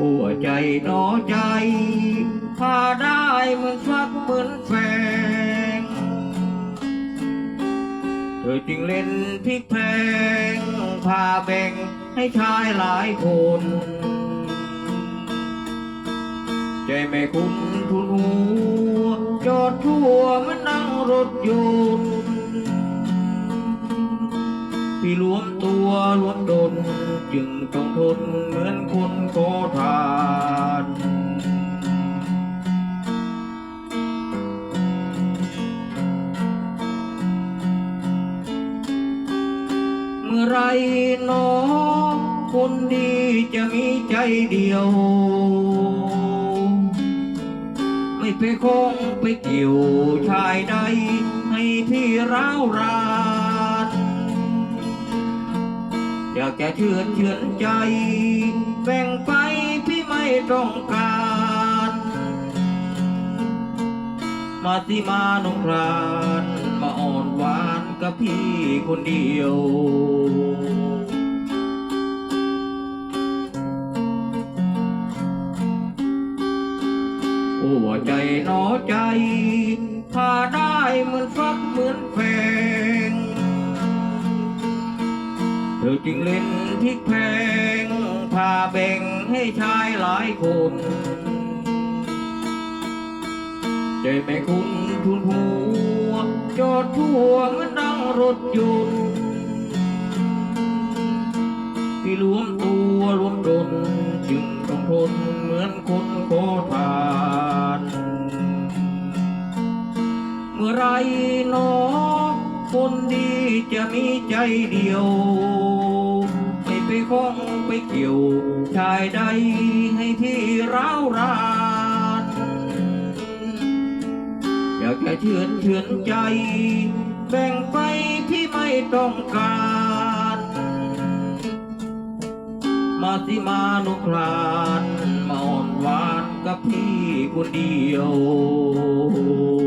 หัวใจหนอใจพาได้เหมือนฟักเหมือนแฟง เธอจึงเล่นพลิกแพลงพาแบ่งให้ชายหลายคน ใจแม่คุณทุนหัวจอดทั่วมันนั่งรถยนต์ พี่รวมตัวรวมดนจึงต้องทนเหมือนคนขอทานเมื่อไรหนอคนดีจะมีใจเดียว ไม่ไปคงไปเกี่ยวชายใดให้พี่ร้าวรานากจะเชื่อเชื่อนใจ แบ่งไปพี่ไม่ต้องการ มาสิมาหนงครานมาอ่อนหวานกับพี่คนเดียวหัวใจหนอใจพาได้เหมือนฟักเหมือนแฟง เธอจึงเล่นพิกแพลงพาแบ่งให้ชายหลายคนใจแม่คุณทุนหัวจอดทั่วเหมือนนั่งรถยนต์พี่รวมตัวรวมดนจึงต้องทนเหมือนคนขอทานเมื่อไรนอคนดีจะมีใจเดียว คงไปเกี่ยวชายใดให้พี่ร้าวรานอยากจะเชื่อนเชื่อนใจ แบ่งไปพี่ไม่ต้องการ มาสิมานุครานมาอ่อนหวานกับพี่คนเดียว